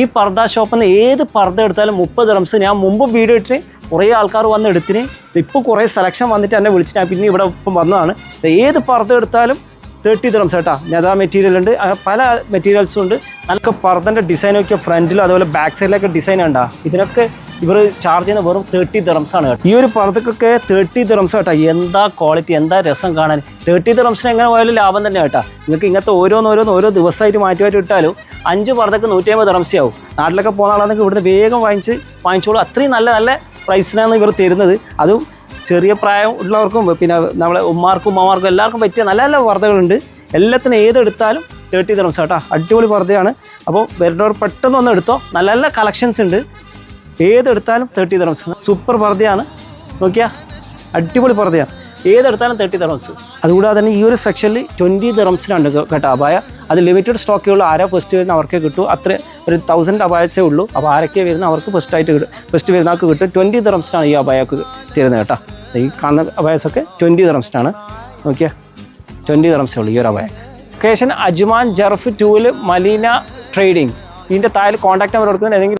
ഈ പർദ്ദ ഷോപ്പിൽ നിന്ന് ഏത് പർദ്ദ എടുത്താലും മുപ്പത് റംസ്. ഞാൻ മുമ്പ് വീഡിയോ ഇട്ടിട്ട് കുറേ ആൾക്കാർ വന്ന് എടുത്തിന്. ഇപ്പോൾ കുറേ സെലക്ഷൻ വന്നിട്ട് എന്നെ വിളിച്ച് ഞാൻ പിന്നെ ഇവിടെ ഇപ്പം വന്നതാണ്. ഏത് പർദ്ദ എടുത്താലും തേർട്ടി ദിറംസ് കേട്ടോ. ഞതാ മെറ്റീരിയൽ ഉണ്ട്. പല മെറ്റീരിയൽസും ഉണ്ട്. നല്ല പർദ്ദന്റെ ഡിസൈനൊക്കെ ഫ്രണ്ടിലും അതുപോലെ ബാക്ക് സൈഡിലൊക്കെ ഡിസൈൻ ഉണ്ടാ ഇതിനൊക്കെ ഇവർ ചാർജ് ചെയ്യുന്ന വെറും തേർട്ടി ദിറംസ് ആണ് കേട്ടോ. ഈ ഒരു പർദ്ദക്കൊക്കെ തേർട്ടി ദിറംസ് കേട്ടോ. എന്താ ക്വാളിറ്റി എന്താ രസം കാണാൻ? തേർട്ടി ദിറംസിന് എങ്ങനെ പോയാലും ലാഭം തന്നെ കേട്ടോ. നിങ്ങൾക്ക് ഇങ്ങനത്തെ ഓരോന്നോരോന്ന് ഓരോ ദിവസമായിട്ട് മാറ്റി മാറ്റി ഇട്ടാലും അഞ്ച് പർദ്ദക്ക് നൂറ്റി അമ്പത് ദിറംസി ആവും. നാട്ടിലൊക്കെ പോകുന്ന ആളാണെങ്കിൽ ഇവിടുന്ന് വേഗം വാങ്ങിച്ച് വാങ്ങിച്ചോളൂ. അത്രയും നല്ല നല്ല പ്രൈസിനാണ് ഇവർ തരുന്നത്. അതും ചെറിയ പ്രായം ഉള്ളവർക്കും പിന്നെ നമ്മളെ ഉമ്മാർക്കും ഉമ്മമാർക്കും എല്ലാവർക്കും പറ്റിയ നല്ല നല്ല വാർത്തകളുണ്ട്. എല്ലാത്തിനും ഏതെടുത്താലും തേർട്ടി ദിറംസ് കേട്ടോ അടിപൊളി വാർത്തയാണ്. അപ്പോൾ വരുന്നവർ പെട്ടെന്ന് ഒന്ന് എടുത്തോ. നല്ല നല്ല കളക്ഷൻസ് ഉണ്ട്. ഏതെടുത്താലും തേർട്ടി ദിറംസ് സൂപ്പർ പർദ്ദയാണ് നോക്കിയാ? അടിപൊളി പർദ്ദയാണ് ഏതെടുത്താലും തേർട്ടി തെറംസ് അതുകൂടാതെ തന്നെ ഈ ഒരു സെക്ഷനിൽ ട്വന്റി തെറംസിനുണ്ട് കേട്ടോ അപായ. അത് ലിമിറ്റഡ് സ്റ്റോക്കേ ഉള്ളൂ ആരാ ഫസ്റ്റ് വരുന്ന അവർക്കേ കിട്ടൂ. അത്ര ഒരു തൗസൻഡ് അപായസേ ഉള്ളൂ. അപ്പോൾ ആരൊക്കെ വരുന്ന അവർക്ക് ഫസ്റ്റ് ആയിട്ട് കിട്ടും ഫസ്റ്റ് വരുന്ന ആൾക്ക് കിട്ടും. ട്വന്റി തെറംസിനാണ് ഈ അപായക്ക് തരുന്നത് കേട്ടോ. ഈ കാണുന്ന അപായസൊക്കെ ട്വന്റി തെറംസിനാണ് നോക്കിയാൽ ട്വന്റി തെറംസേ ഉള്ളൂ ഈ ഒരു അപായ. ലൊക്കേഷൻ അജ്മാൻ ജർഫ് ടൂൽ മലീന ട്രേഡിംഗ് ഇതിന്റെ താഴെ കോൺടാക്ട് നമ്പർ കൊടുക്കുന്നത് ഏതെങ്കിലും